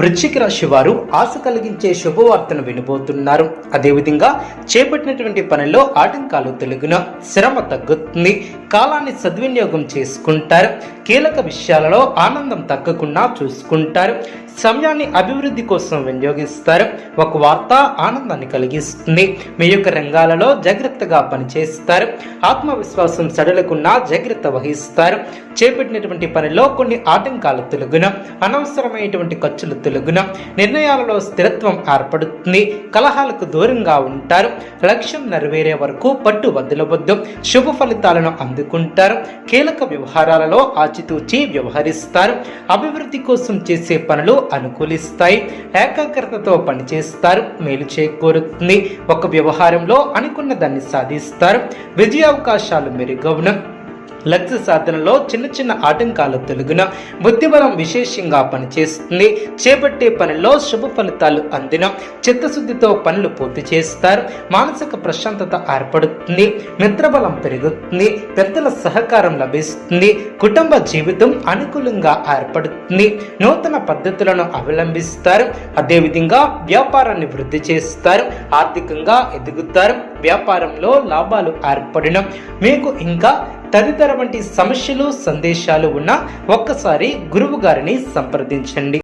వృశ్చిక రాశి వారు ఆశ కలిగించే శుభవార్తను వినబోతున్నారు. అదేవిధంగా చేపట్టినటువంటి పనిలో ఆటంకాలు తొలగిన శ్రమ తగ్గుతుంది. కాలాన్ని సద్వినియోగం చేసుకుంటారు. కీలక విషయాలలో ఆనందం తగ్గకుండా చూసుకుంటారు. సమయాన్ని అభివృద్ధి కోసం వినియోగిస్తారు. ఒక వార్త ఆనందాన్ని కలిగిస్తుంది. మీ యొక్క రంగాలలో జాగ్రత్తగా పనిచేస్తారు. ఆత్మవిశ్వాసం సడలకున్నా జాగ్రత్త వహిస్తారు. చేపట్టినటువంటి పనిలో కొన్ని ఆటంకాలు తొలగున అనవసరమైనటువంటి ఖర్చులు తొలగున నిర్ణయాలలో స్థిరత్వం ఏర్పడుతుంది. కలహాలకు దూరంగా ఉంటారు. లక్ష్యం నెరవేరే వరకు పట్టు వదలవద్దు. శుభ ఫలితాలను అందుకుంటారు. కీలక వ్యవహారాలలో ఆచితూచి వ్యవహరిస్తారు. అభివృద్ధి కోసం చేసే పనులు అనుకూలిస్తాయి. ఏకాగ్రతతో పనిచేస్తారు. మేలు చేకూరుతుంది. ఒక వ్యవహారంలో అనుకున్న దాన్ని సాధిస్తారు. విజయావకాశాలు మెరుగవును. లక్ష్య సాధనలో చిన్న చిన్న ఆటంకాలు తొలగిన. బుద్ధిబలం విశేషంగా పనిచేస్తుంది. చేపట్టే పనిలో శుభ ఫలితాలు అందిన. చిత్తశుద్ధితో పనులు పూర్తి చేస్తారు. మానసిక ప్రశాంతత ఏర్పడుతుంది. మిత్రబలం పెరుగుతుంది. పెద్దల సహకారం లభిస్తుంది. కుటుంబ జీవితం అనుకూలంగా ఏర్పడుతుంది. నూతన పద్ధతులను అవలంబిస్తారు. అదేవిధంగా వ్యాపారాన్ని వృద్ధి చేస్తారు. ఆర్థికంగా ఎదుగుతారు. వ్యాపారంలో లాభాలు ఏర్పడిన మీకు ఇంకా తదితర వంటి సమస్యలు సందేశాలు ఉన్న ఒక్కసారి గురువు గారిని సంప్రదించండి.